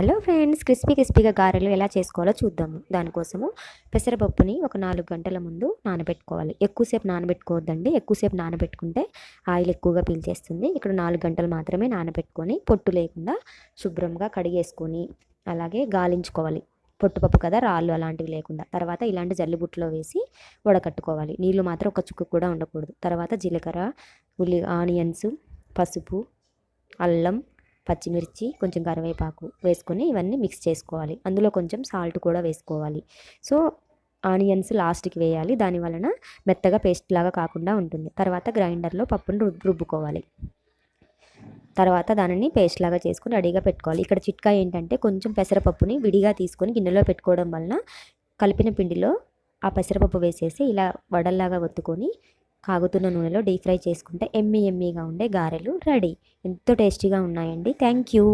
Hello friends crispy క్రిస్పీగా గారెలు ఎలా చేసుకోవాలో చూద్దాము. దానికోసము పెసరపప్పుని ఒక నాలుగు గంటల ముందు నానబెట్టుకోవాలి. ఎక్కువసేపు నానబెట్టుకోవద్దండి. ఎక్కువసేపు నానబెట్టుకుంటే ఆయిల్ ఎక్కువగా పీల్చేస్తుంది. ఇక్కడ నాలుగు గంటలు మాత్రమే నానబెట్టుకొని పొట్టు లేకుండా శుభ్రంగా కడిగేసుకొని అలాగే గాలించుకోవాలి. పొట్టుపప్పు కదా రాళ్ళు అలాంటివి లేకుండా. తర్వాత ఇలాంటి జల్లిబుట్టలో వేసి వడకట్టుకోవాలి. నీళ్ళు మాత్రం ఒక చుక్కు కూడా ఉండకూడదు. తర్వాత జీలకర్ర ఉల్లి ఆనియన్స్ పసుపు అల్లం పచ్చిమిర్చి కొంచెం కరివేపాకు వేసుకొని ఇవన్నీ మిక్స్ చేసుకోవాలి. అందులో కొంచెం సాల్ట్ కూడా వేసుకోవాలి. సో ఆనియన్స్ లాస్ట్కి వేయాలి. దాని వలన మెత్తగా పేస్ట్ లాగా కాకుండా ఉంటుంది. తర్వాత గ్రైండర్లో పప్పును రుబ్బుకోవాలి. తర్వాత దానిని పేస్ట్ లాగా చేసుకొని రెడీగా పెట్టుకోవాలి. ఇక్కడ చిట్కా ఏంటంటే కొంచెం పెసరపప్పుని విడిగా తీసుకొని గిన్నెలో పెట్టుకోవడం వలన కలిపిన పిండిలో ఆ పెసరపప్పు వేసేసి ఇలా వడల్లాగా ఒత్తుకొని కాగుతున్న నూనెలో డీప్ ఫ్రై చేసుకుంటే ఎమ్మి ఎమ్మిగా ఉండే గారెలు రెడీ. ఎంతో టేస్టీగా ఉన్నాయండి. Thank you